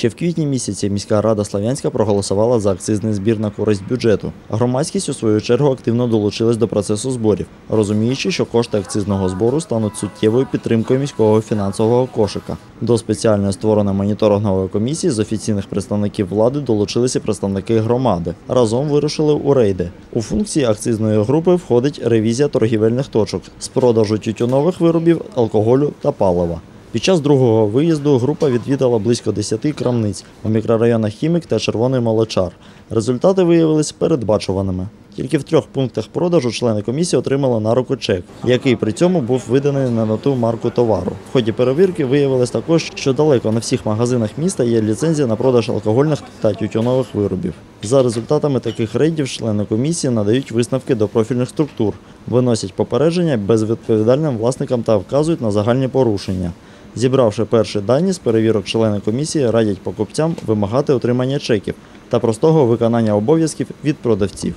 Ще в квітні місяці міська рада Слов'янська проголосувала за акцизний збір на користь бюджету. Громадськість у свою чергу активно долучилась до процесу зборів, розуміючи, що кошти акцизного збору стануть суттєвою підтримкою міського фінансового кошика. До спеціально створеної моніторингової комісії з офіційних представників влади долучилися представники громади. Разом вирушили у рейди. У функції акцизної групи входить ревізія торгівельних точок з продажу тютюнових виробів, алкоголю та палива. Під час другого виїзду група відвідала близько 10 крамниць у мікрорайонах Хімік та Червоний Молочар. Результати виявилися передбачуваними. Тільки в трьох пунктах продажу члени комісії отримали на руку чек, який при цьому був виданий на ту марку товару. В ході перевірки виявилось також, що далеко на всіх магазинах міста є ліцензія на продаж алкогольних та тютюнових виробів. За результатами таких рейдів члени комісії надають висновки до профільних структур, виносять попередження безвідповідальним власникам та вказують на загальні порушення. Зібравши перші дані з перевірок, члени комісії радять покупцям вимагати отримання чеків та простого виконання обов'язків від продавців.